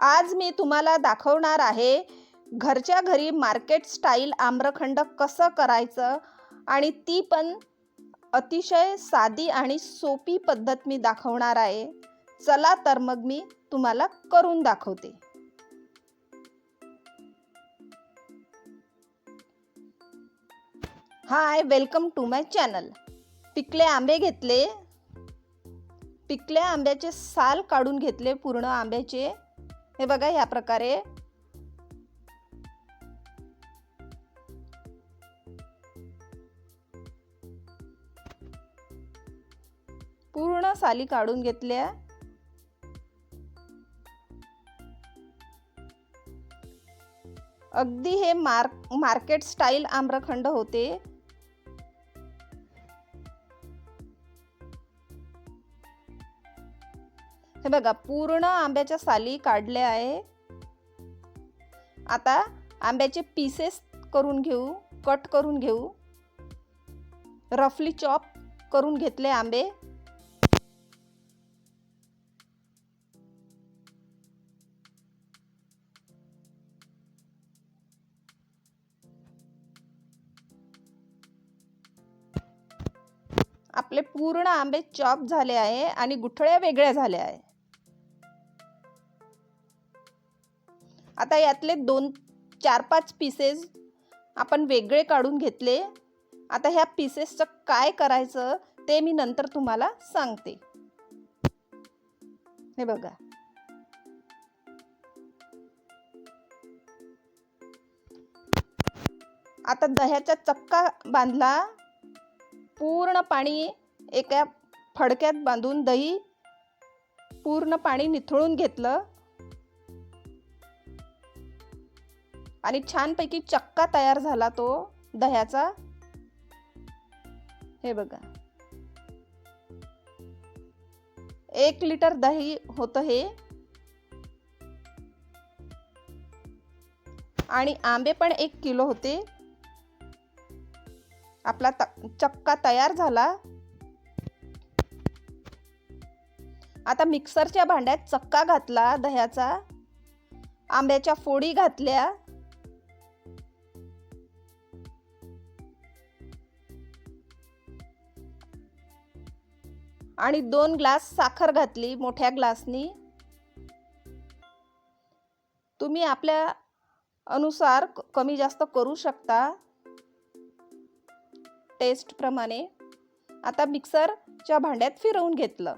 आज मी तुम्हाला दाखवणार आहे घरच्या घरी मार्केट स्टाईल आम्रखंड कसं करायचं आणि ती पण अतिशय साधी आणि सोपी पद्धत मी दाखवणार आहे. चला तर मग मी तुम्हाला करून दाखवते. Hi welcome to my channel. पिकले आंबे घेतले. पिकल्या आंब्याचे साल काढून घेतले पूर्ण आंब्याचे. हे बघा या प्रकारे. पूर्ण साली काढून घेतल्या. अगदी हे मार्क मार्केट स्टाईल आम्रखंड होते. हे बघा पूर्ण आंब्याच्या साली काढल्या आहे. आता आंब्याचे पीसेस करून घेऊ कट करून घेऊ. रफली चॉप करून घेतले आंबे. आपले पूर्ण आंबे चॉप झाले आहे आणि गुठळ्या वेगळ्या झाल्या आहे. आता यातले दोन चार पाच पीसेस आपण वेगळे काढून घेतले. आता ह्या पीसेसचं काय करायचं ते मी नंतर तुम्हाला सांगते. हे बघा. आता दह्याचा चक्का बांधला. पूर्ण पाणी एका फडक्यात बांधून दही पूर्ण पाणी निथळून घेतलं. आणि छानपैकी चक्का तयार झाला तो दह्याचा. हे बघा. एक लिटर दही होतं हे. आणि आंबे पण एक किलो होते. आपला त चक्का तयार झाला. आता मिक्सरच्या भांड्यात चक्का घातला दह्याचा. आंब्याच्या फोडी घातल्या. आणि दोन ग्लास साखर घातली मोठ्या ग्लासनी. तुम्ही आपल्या अनुसार कमी जास्त करू शकता. टेस्टप्रमाणे आता मिक्सरच्या भांड्यात फिरवून घेतलं.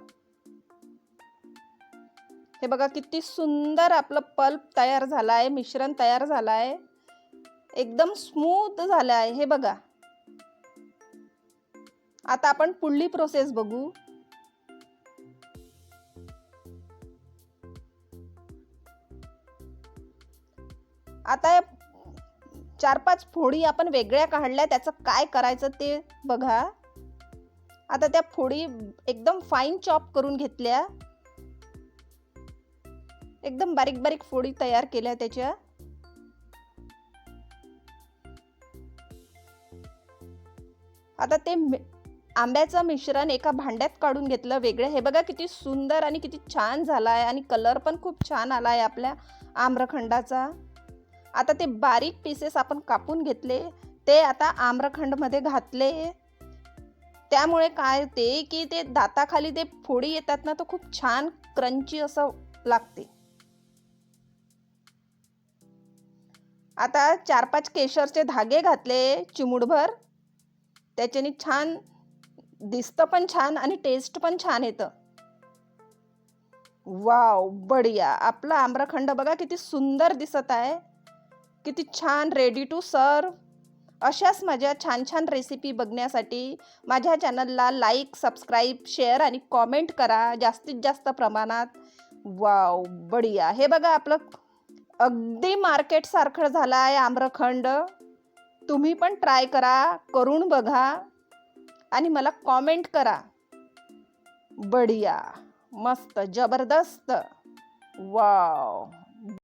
हे बघा किती सुंदर आपलं पल्प तयार झालं आहे मिश्रण तयार झालं आहे एकदम स्मूथ झालं आहे हे बघा. आता आपण पुढली प्रोसेस बघू. आता चार पाच फोडी आपण वेगळ्या काढल्या त्याचं काय करायचं ते बघा. आता त्या फोडी एकदम फाईन चॉप करून घेतल्या. एकदम बारीक बारीक फोडी तयार केल्या त्याच्या. आता ते आंब्याचं मिश्रण एका भांड्यात काढून घेतलं वेगळं. हे बघा किती सुंदर आणि किती छान झाला आहे आणि कलर पण खूप छान आला आहे आपल्या आम्रखंडाचा. आता ते बारीक पीसेस आपण कापून घेतले ते आता आम्रखंडमध्ये घातले. त्यामुळे काय ते की ते दाताखाली ते फोडी येतात ना तो खूप छान क्रंची असं लागते. आता चार पाच केशरचे धागे घातले चिमुडभर त्याच्याने छान दिसतं पण छान आणि टेस्ट पण छान येतं. वाव बढिया. आपला आम्रखंड बघा किती सुंदर दिसत आहे. किती छान रेडी टू सर्व अशाच माझ्या छान छान रेसिपी बघण्यासाठी माझ्या चॅनलला लाईक सबस्क्राईब शेअर आणि कॉमेंट करा जास्तीत जास्त प्रमाणात. वाव बढिया. हे बघा आपलं अगदी मार्केटसारखं झालं आहे आम्रखंड. तुम्ही पण ट्राय करा करून बघा आणि मला कॉमेंट करा. बढिया. मस्त जबरदस्त. वाव